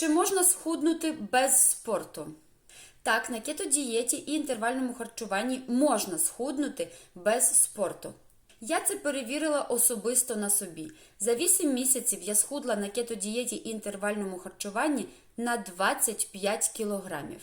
Чи можна схуднути без спорту? Так, на кетодієті і інтервальному харчуванні можна схуднути без спорту. Я це перевірила особисто на собі. За 8 місяців я схудла на кетодієті і інтервальному харчуванні на 25 кілограмів.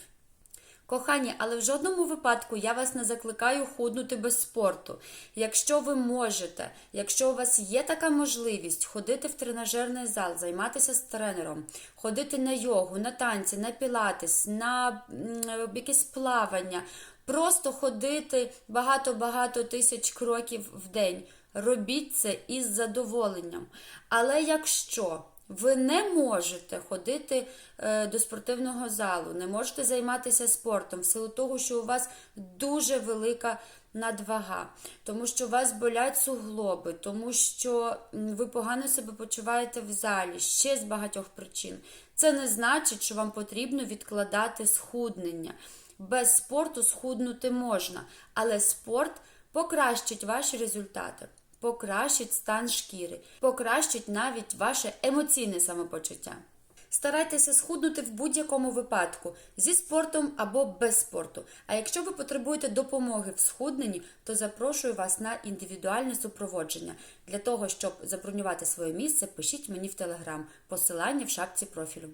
Кохані, але в жодному випадку я вас не закликаю худнути без спорту. Якщо ви можете, якщо у вас є така можливість ходити в тренажерний зал, займатися з тренером, ходити на йогу, на танці, на пілатес, на м, якесь плавання, просто ходити багато-багато тисяч кроків в день. Робіть це із задоволенням. Але якщо ви не можете ходити е, до спортивного залу, не можете займатися спортом в силу того, що у вас дуже велика надвага, тому що у вас болять суглоби, тому що ви погано себе почуваєте в залі, ще з багатьох причин. Це не значить, що вам потрібно відкладати схуднення. Без спорту схуднути можна, але спорт покращить ваші результати покращить стан шкіри, покращить навіть ваше емоційне самопочуття. Старайтеся схуднути в будь-якому випадку зі спортом або без спорту. А якщо ви потребуєте допомоги в схудненні, то запрошую вас на індивідуальне супроводження. Для того, щоб забронювати своє місце, пишіть мені в телеграм. Посилання в шапці профілю.